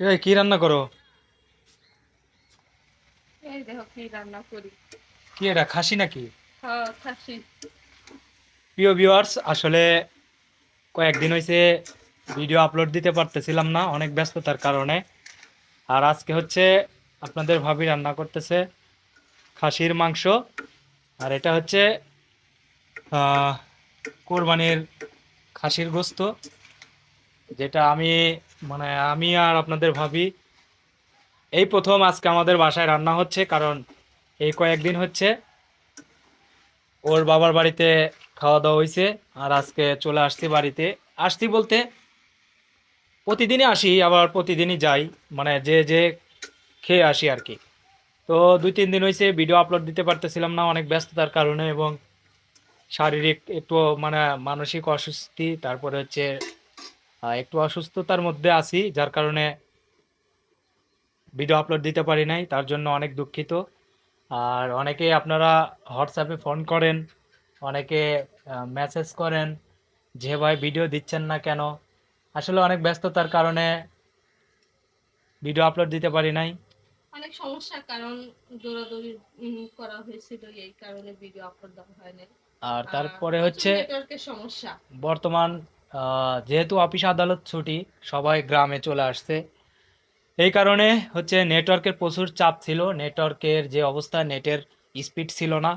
এই কি রান্না করো? এই দেখো কি রান্না করি। কি এটা খাসি নাকি? হ্যাঁ খাসি। প্রিয় ভিউয়ার্স আসলে কয়েকদিন হয়েছে ভিডিও আপলোড দিতে পারতেছিলাম না অনেক ব্যস্ততার কারণে। আর আজকে হচ্ছে আপনাদের ভাবি রান্না করতেছে খাসির মাংস। আর এটা হচ্ছে কোরবানির খাসির গোস্ত যেটা আমি মানে আমি আর আপনাদের ভাবি, এই প্রথম আজকে আমাদের বাসায় রান্না হচ্ছে, কারণ এই কয়েকদিন হচ্ছে ওর বাবার বাড়িতে খাওয়া দাওয়া হয়েছে আর আজকে চলে আসছি বাড়িতে। আসছি বলতে প্রতিদিনই আসি, আবার প্রতিদিনই যাই মানে যে যে খেয়ে আসি আর কি। তো দুই তিন দিন হয়েছে ভিডিও আপলোড দিতে পারতেছিলাম না, অনেক ব্যস্ততার কারণে এবং শারীরিক একটু মানে মানসিক অস্বস্তি, তারপরে হচ্ছে একটু অসুস্থতার মধ্যে আছি যার কারণে ভিডিও আপলোড দিতে পারি নাই তার জন্য অনেক দুঃখিত। আর অনেকে আপনারা হোয়াটসঅ্যাপে ফোন করেন অনেকে মেসেজ করেন যে ভাই ভিডিও দিচ্ছেন না কেন? আসলে অনেক ব্যস্ততার কারণে ভিডিও আপলোড দিতে পারি নাই। অনেক সমস্যার কারণ দৌড়াদৌড়ি করা হয়েছিল এই কারণে ভিডিও আপলোড দেওয়া হয়নি আর তারপরে হচ্ছে নেটওয়ার্কের সমস্যা। বর্তমান যেহেতু অফিস আদালত ছুটি, সবাই গ্রামে চলে আসছে। এই কারণে হচ্ছে নেটওয়ার্কের প্রচুর চাপ ছিল, নেটওয়ার্কের যে অবস্থা, নেটের স্পিড ছিল না।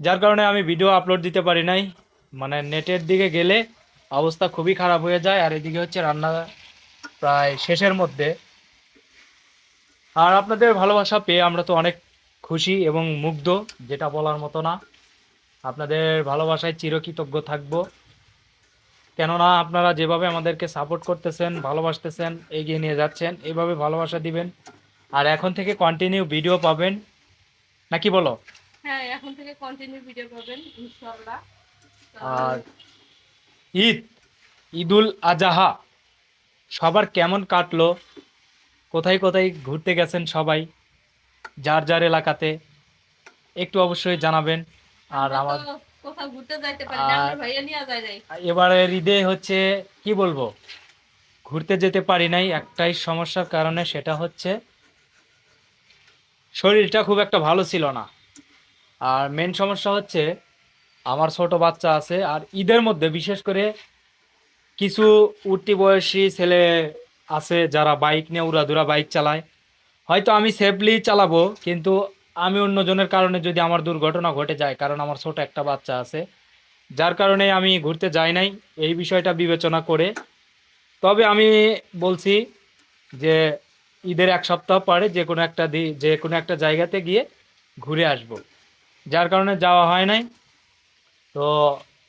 যার কারণে আমি ভিডিও আপলোড দিতে পারি নাই। মানে নেটের দিকে গেলে অবস্থা খুবই খারাপ হয়ে যায়, আর এদিকে হচ্ছে রান্না প্রায় শেষের মধ্যে। আর আপনাদের ভালোবাসা পেয়ে আমরা তো অনেক খুশি এবং মুগ্ধ, যেটা বলার মতো না। আপনাদের ভালোবাসায় চিরকৃতজ্ঞ থাকব। কেননা আপনারা যেভাবে আমাদেরকে সাপোর্ট করতেছেন ভালোবাসতেছেন এগিয়ে নিয়ে যাচ্ছেন এইভাবে ভালোবাসা দিবেন। আর এখন থেকে কন্টিনিউ ভিডিও পাবেন। নাকি বলো? হ্যাঁ এখন থেকে কন্টিনিউ ভিডিও পাবেন ইনশাআল্লাহ। আর ঈদ ঈদুল আজাহা সবার কেমন কাটলো? কোথায় কোথায় ঘুরতে গেছেন সবাই? যার যার এলাকাতে? একটু অবশ্যই জানাবেন। আর আমার কোথাও ঘুরতে যাইতে পারি না আমার ভাইয়া নিয়ে যায় নাই। এবারের ঈদে হচ্ছে কি বলব? ঘুরতে যেতে পারি নাই একটাই সমস্যার কারণে সেটা হচ্ছে শরীরটা খুব একটা ভালো ছিল না। আর মেন সমস্যা হচ্ছে আমার ছোট বাচ্চা আছে আর ঈদের মধ্যে বিশেষ করে কিছু উঠতি বয়সী ছেলে আছে যারা বাইক নিয়ে উড়াধুরা বাইক চালায়। হয়তো আমি সেফলি চালাবো কিন্তু আমি অন্যজনের কারণে যদি আমার দুর্ঘটনা ঘটে যায়, কারণ আমার ছোট একটা বাচ্চা আছে, যার কারণে আমি ঘুরতে যাই নাই, এই বিষয়টা বিবেচনা করে। তবে আমি বলছি যে ঈদের এক সপ্তাহ পরে যে কোনো একটা দি, যে কোনো একটা জায়গাতে গিয়ে ঘুরে আসব। যার কারণে যাওয়া হয় নাই। তো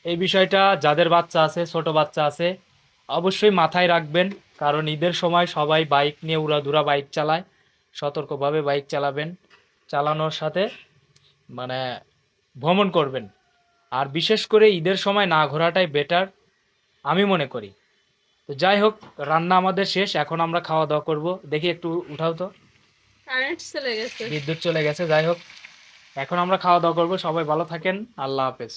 এই বিষয়টা যাদের বাচ্চা আছে, ছোট বাচ্চা আছে, অবশ্যই মাথায় রাখবেন, কারণ ঈদের সময় সবাই বাইক নিয়ে উড়াধুরা বাইক চালায়, সতর্কভাবে বাইক চালাবেন। চালানোর সাথে মানে ভ্রমণ করবেন। আর বিশেষ করে ঈদের সময় না ঘোরাটাই বেটার আমি মনে করি। তো যাই হোক রান্না আমাদের শেষ এখন আমরা খাওয়া দাওয়া করব। দেখি একটু উঠাও তো। চলে গেছে। বিদ্যুৎ চলে গেছে যাই হোক। এখন আমরা খাওয়া দাওয়া করব সবাই ভালো থাকেন আল্লাহ হাফেজ।